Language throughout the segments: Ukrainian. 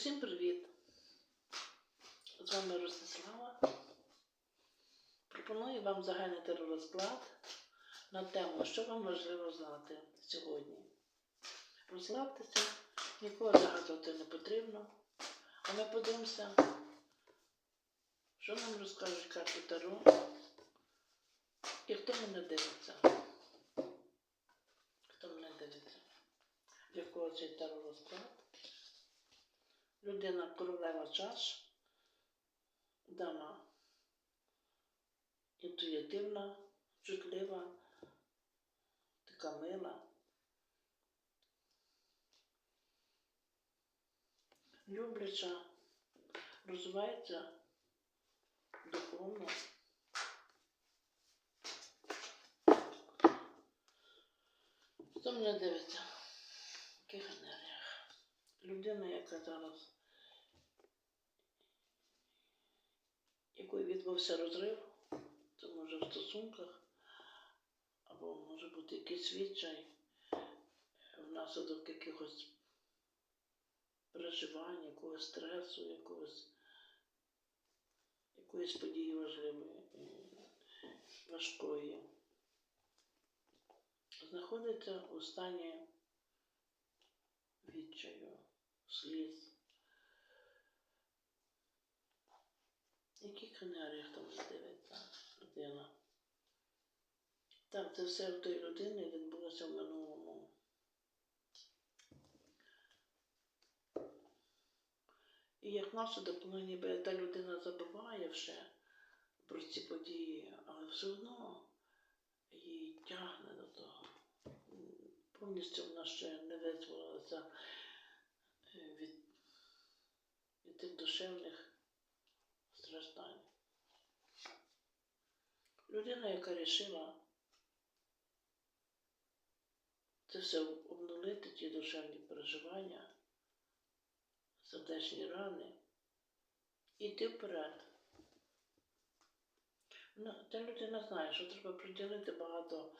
Усім привіт! З вами Ростислава. Пропоную вам загальний теророзклад на тему, що вам важливо знати сьогодні. Розслабтеся, нікого загадувати не потрібно. А ми подивимося, що нам розкажуть карти Таро і хто мене дивиться. Хто мене дивиться? Для кого цей таро розклад? Людина королева чаш, дама інтуїтивна, чутлива, така мила. Любляча, розвивається духовно. Хто мене дивиться? В яких енергіях? Людина, яка зараз, якої відбувся розрив, це може в стосунках, або може бути якийсь відчай внаслідок якихось переживань, якогось стресу, якогось, якоїсь події важливої, важкої. Знаходиться у стані відчаю, сліз. Яких енергіях там дивиться людина? Так, це все в тої людини відбулося в минулому. І як наслідок, ну ніби та людина забуває вже про ці події, але все одно її тягне до того. Повністю вона ще не визволилася е, від, від тих душевних страждань. Людина, яка рішила це все обнулити, ті душевні переживання, сердечні рани, і йти вперед. Ну, та людина знає, що треба приділити багато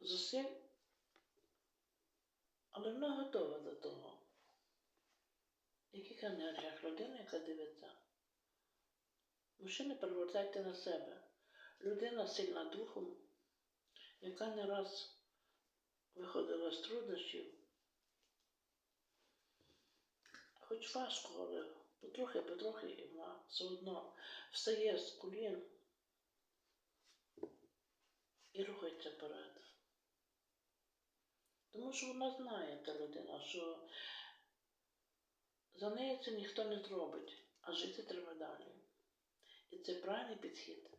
зусиль, але вона готова до того. В яких енергіях людина, яка дивиться? Мужчини перевертайте на себе. Людина сильна духом, яка не раз виходила з труднощів. Хоч важко, але потрохи-потрохи і вона все одно встає з колін і рухається вперед. Тому що вона знає, та людина, що за неї це ніхто не зробить, а жити треба далі. І це правильний підхід.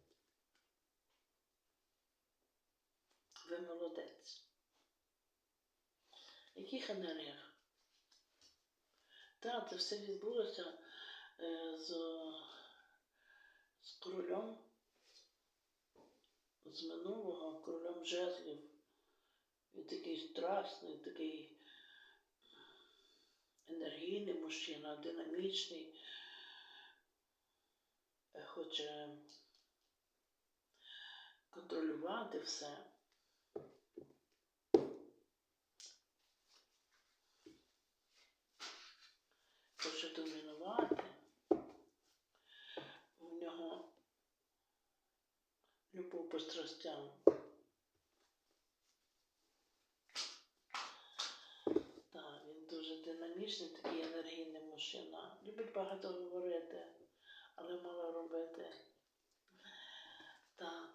Ви молодець. В яких енергіях? Так, це все відбулося е, з, з королем з минулого, королем жезлів. Він такий страсний, такий енергійний мужчина, динамічний, хоче контролювати все. Хоче домінувати. У нього любов по страстям. Так, він дуже динамічний, такий енергійний мужчина. Любить багато говорити, але мало робити. Так.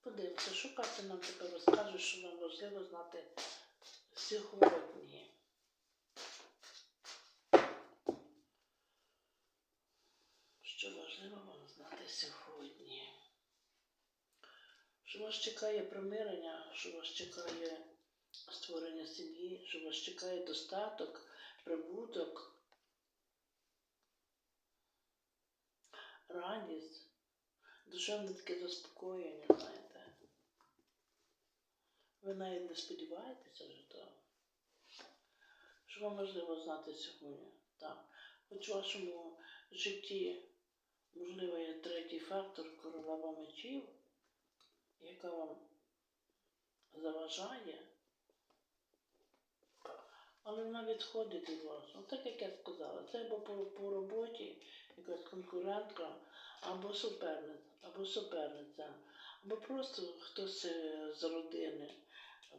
Подивимося, що карти нам тепер розкажуть, що нам важливо знати сьогодні. Що важливо вам знати сьогодні? Що вас чекає примирення, що вас чекає створення сім'ї, що вас чекає достаток, прибуток, радість, душевне таке заспокоєння, знаєте. Ви навіть не сподіваєтеся вже того. Що вам важливо знати сьогодні? Так. Хоч в вашому житті можливо, є третій фактор королева мечів, яка вам заважає, але вона відходить від вас. Ну, так як я сказала, це або по, по роботі якась конкурентка, або суперниця, або суперниця, або просто хтось е, з родини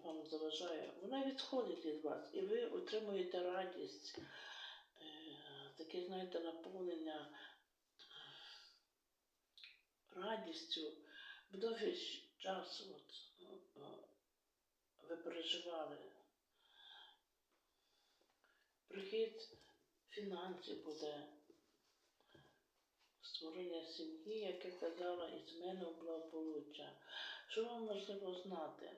вам заважає. Вона відходить від вас, і ви отримуєте радість, е, таке, знаєте, наповнення радістю. В довгий щ- час от, ви переживали прихід фінансів буде, створення сім'ї, як я казала, і зміну благополуччя. Що вам важливо знати?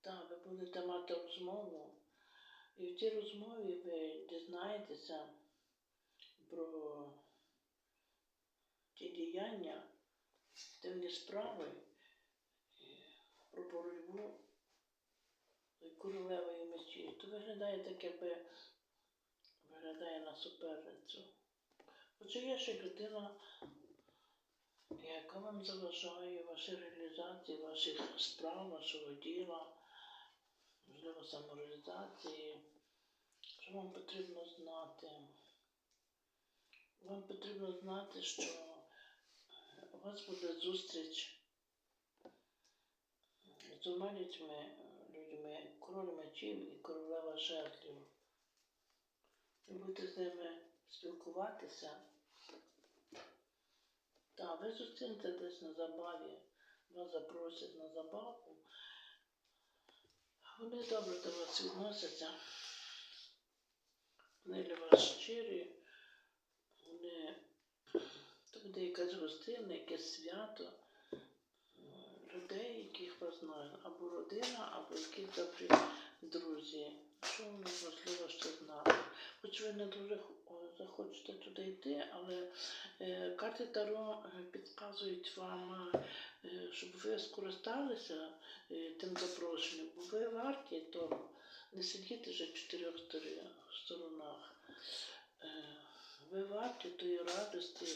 Так, ви будете мати розмову, і в цій розмові ви дізнаєтеся про ті діяння, темні справи, про боротьбу королевої мечі. То виглядає так, якби виглядає на суперницю. Отже, є ще людина, яка вам заважає вашій реалізації, ваших справ, вашого діла, можливо, самореалізації. Що вам потрібно знати? Вам потрібно знати, що вас буде зустріч з двома людьми, людьми, король мечів і королева жезлів. Ви будете з ними спілкуватися. Так, ви зустрінете десь на забаві, вас запросять на забаву. Вони добре до вас відносяться. Вони для вас щирі. Вони буде якась гостина, якесь свято людей, яких ви знаєте, або родина, або якісь добрі друзі. Що вам важливо ще знати? Хоч ви не дуже захочете туди йти, але е, карти Таро е, підказують вам, е, щоб ви скористалися е, тим запрошенням, бо ви варті того. Не сидіти вже в чотирьох сторонах. Е, Ви варті тої радості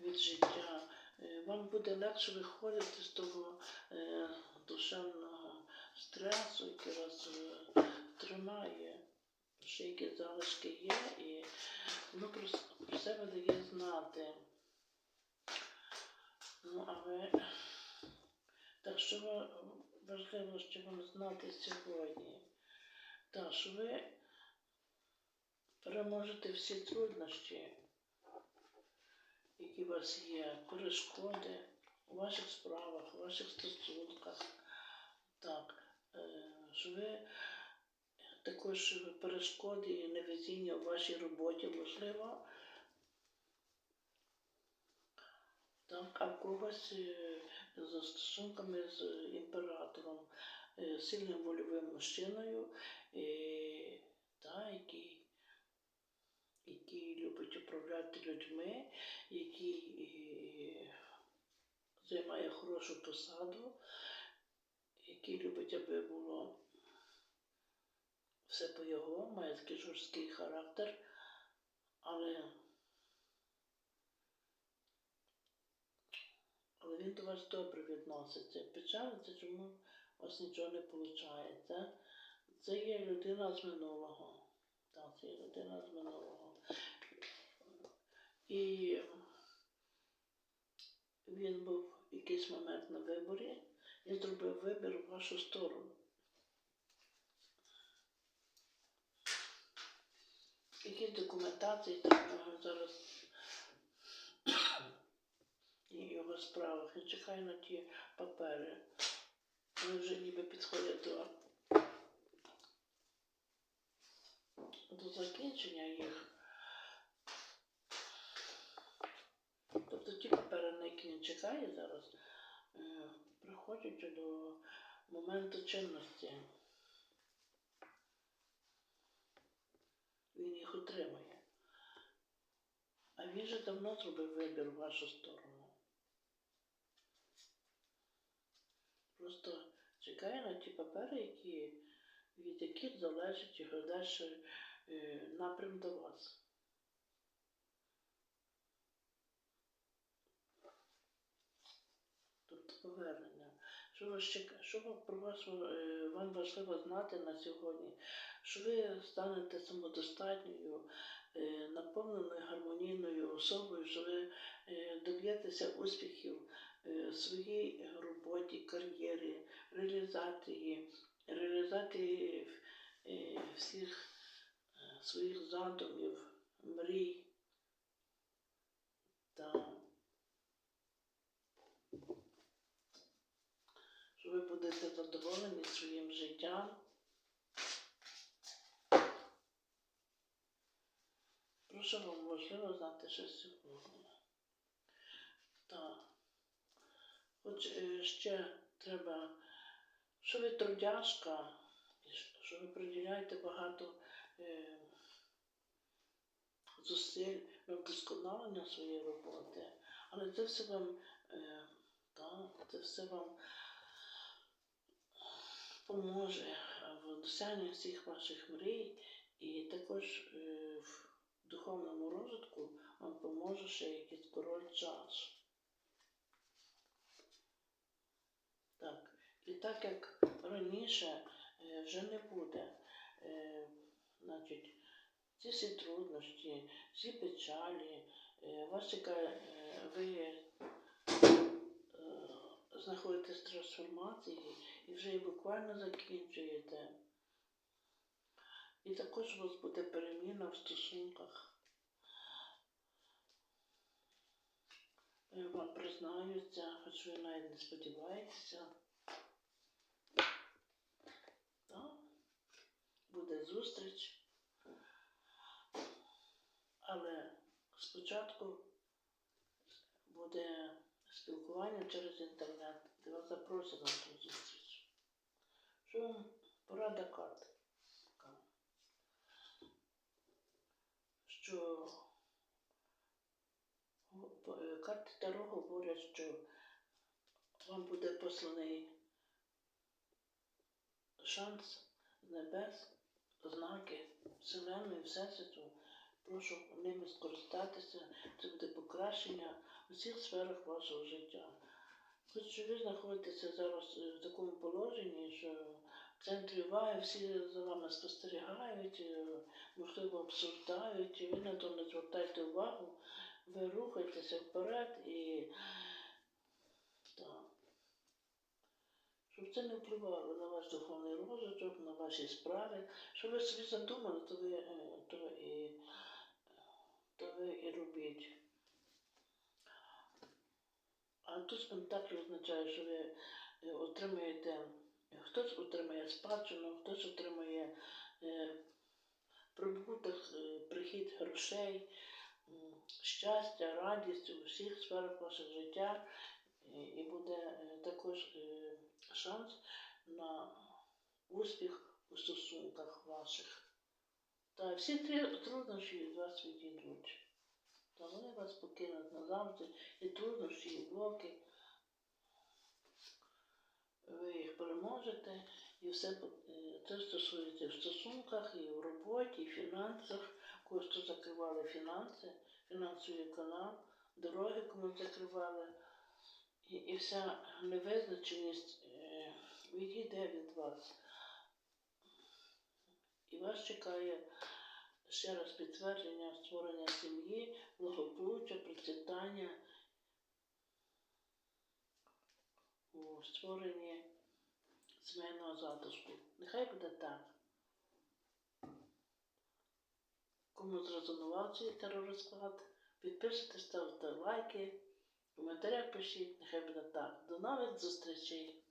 від життя. Е, Вам буде легше виходити з того е, душевного стресу, який вас е, тримає. Ще які залишки є, і воно про, себе дає знати. Ну, а ви так що ва- важливо, що вам знати сьогодні? Так, що ви переможете всі труднощі, які у вас є, перешкоди у ваших справах, у ваших стосунках. Так, е, що ви також перешкоди і невезіння у вашій роботі можливо. Так, а в когось е, за стосунками з імператором, е, сильним вольовим мужчиною, та, який, який любить управляти людьми, який е, займає хорошу посаду, який любить, аби було все по його, має такий жорсткий характер, але, але він до вас добре відноситься. Печалиться, чому у вас нічого не виходить. Це є людина з минулого. Так, це є людина з минулого. І він був в якийсь момент на виборі і зробив вибір в вашу сторону. Які документації там е, зараз і його справах. Він чекає на ті папери. Вони вже ніби підходять до, до закінчення їх. Тобто ті папери, на які він чекає зараз, е, приходять до моменту чинності. Він їх отримує. А він же давно зробив вибір в вашу сторону. Просто чекає на ті папери, які, від яких залежить його далі е, напрям до вас. Повернення. Що, ви ще, що про вас е, вам важливо знати на сьогодні? Що ви станете самодостатньою, е, наповненою гармонійною особою, що ви е, доб'єтеся успіхів своїй роботі, кар'єрі, реалізації, реалізації всіх своїх задумів, мрій. Та що ви будете задоволені своїм життям. Про що вам важливо знати ще сьогодні? Так. Хоч е, ще треба, що ви трудяжка, що ви приділяєте багато е, зусиль на вдосконалення своєї роботи, але це все вам, е, так, це все вам поможе в досягненні всіх ваших мрій і також е, в духовному розвитку вам поможе ще якийсь король часу. Так, і так як раніше е, вже не буде, е, значить, ці всі труднощі, всі печалі, е, вас чекає, е, ви е, знаходитесь в трансформації і вже її буквально закінчуєте. І також у вас буде переміна в стосунках. Е, Вам признаються, хоч ви навіть не сподіваєтеся. Так, буде зустріч. Але спочатку буде спілкування через інтернет, де вас запросять на ту зустріч. Що вам порада карт? Що е, карти Таро говорять, що вам буде посланий шанс з небес, знаки Вселеної, Всесвіту. Прошу ними скористатися. Це буде покращення у всіх сферах вашого життя. Хоч що ви знаходитеся зараз е, в такому положенні, що в центрі уваги всі за вами спостерігають, е, можливо, обсуждають, і ви на то не звертайте увагу, ви рухайтеся вперед і так. Щоб це не впливало на ваш духовний розвиток, на ваші справи. Що ви собі задумали, то ви, е, то і, то ви і робіть. А тут Пентаклі означає, що ви е, отримуєте, хтось отримує спадщину, хтось отримує е, прибуток, е, прихід грошей, щастя, радість у всіх сферах вашого життя. І, буде також шанс на успіх у стосунках ваших. Та всі три труднощі від вас відійдуть. Та вони вас покинуть назавжди, і труднощі, і блоки. Ви їх переможете, і все е, це стосується в стосунках, і в роботі, і в фінансах. Хто закривали фінанси, фінансовий канал, дороги комусь закривали. І, і вся невизначеність е, відійде від вас. І вас чекає ще раз підтвердження створення сім'ї, благополуччя, процвітання у створенні сімейного затишку. Нехай буде так. Кому зрезонував цей теророзклад, підписуйтесь, ставте лайки, в коментарях пишіть, нехай буде так. До нових зустрічей!